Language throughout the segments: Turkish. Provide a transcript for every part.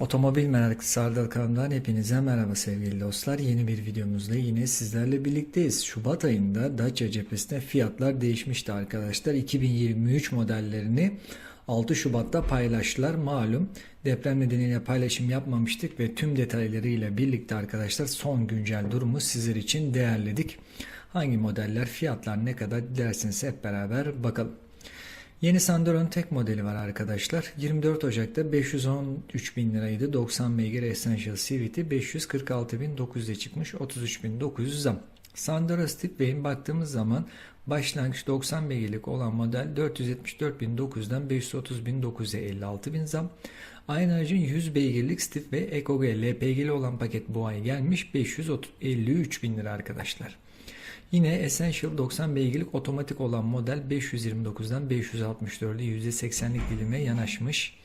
Otomobil Meraklısı Sardal kanalından hepinize merhaba sevgili dostlar. Yeni bir videomuzda yine sizlerle birlikteyiz. Şubat ayında Dacia cephesinde fiyatlar değişmişti arkadaşlar. 2023 modellerini 6 Şubat'ta paylaştılar. Malum deprem nedeniyle paylaşım yapmamıştık ve tüm detaylarıyla birlikte arkadaşlar son güncel durumu sizler için değerledik. Hangi modeller, fiyatlar ne kadar dilerseniz hep beraber bakalım. Yeni Sandero'nun tek modeli var arkadaşlar. 24 Ocak'ta 513 bin liraydı. 90 beygir Essential CVT 546.900'e çıkmış. 33.900 zam. Sandero Stepway'in baktığımız zaman başlangıç 90 beygirlik olan model 474.900'den 530.900'e 56.000 zam. Aynı aracın 100 beygirlik Stepway EcoG LPG'li olan paket bu ay gelmiş 553.000 lira arkadaşlar. Yine Essential 90 beygirlik otomatik olan model 529'dan 564'e %80'lik dilime yanaşmış.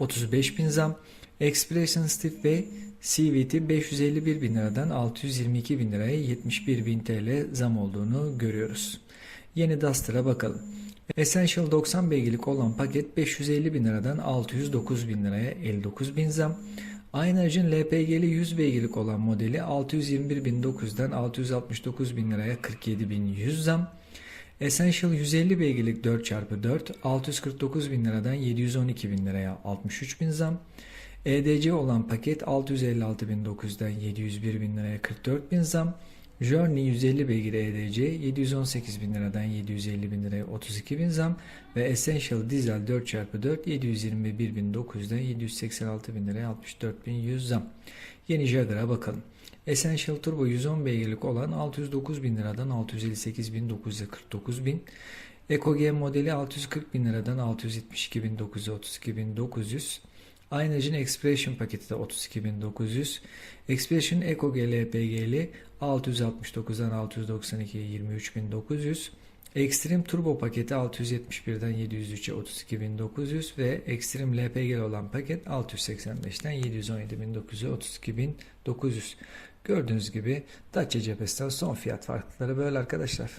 35 bin zam. Expression Stepway CVT 551 bin liradan 622 bin liraya 71 bin TL zam olduğunu görüyoruz. Yeni Duster'a bakalım. Essential 90 beygirlik olan paket 550 bin liradan 609 bin liraya 59 bin zam. Aynı LPG'li 100 beygirlik olan modeli 621.900'den 669.000 liraya 47.100 zam. Essential 150 beygirlik 4x4 649.000 liradan 712.000 liraya 63.000 zam. EDC olan paket 656.900'den 701.000 liraya 44.000 zam. Journey 150 beygir EDC 718 bin liradan 750 bin liraya 32 bin zam ve Essential Diesel 4x4 721 bin 900'den 786 bin liraya 64 bin 100 zam. Yeni Jaguar'a bakalım. Essential Turbo 110 beygirlik olan 609 bin liradan 658 bin 900'e 49 bin. Modeli 640 bin liradan 672 bin 900'e 32 bin 900. Aynı aracın Expression paketi de 32.900. Expression Eco GLPG'li 669'dan 692'ye 23.900. Extreme Turbo paketi 671'den 703'e 32.900 ve Extreme LPG olan paket 685'ten 717.900'e 32.900. Gördüğünüz gibi Dacia cephesinden son fiyat farklılıkları böyle arkadaşlar.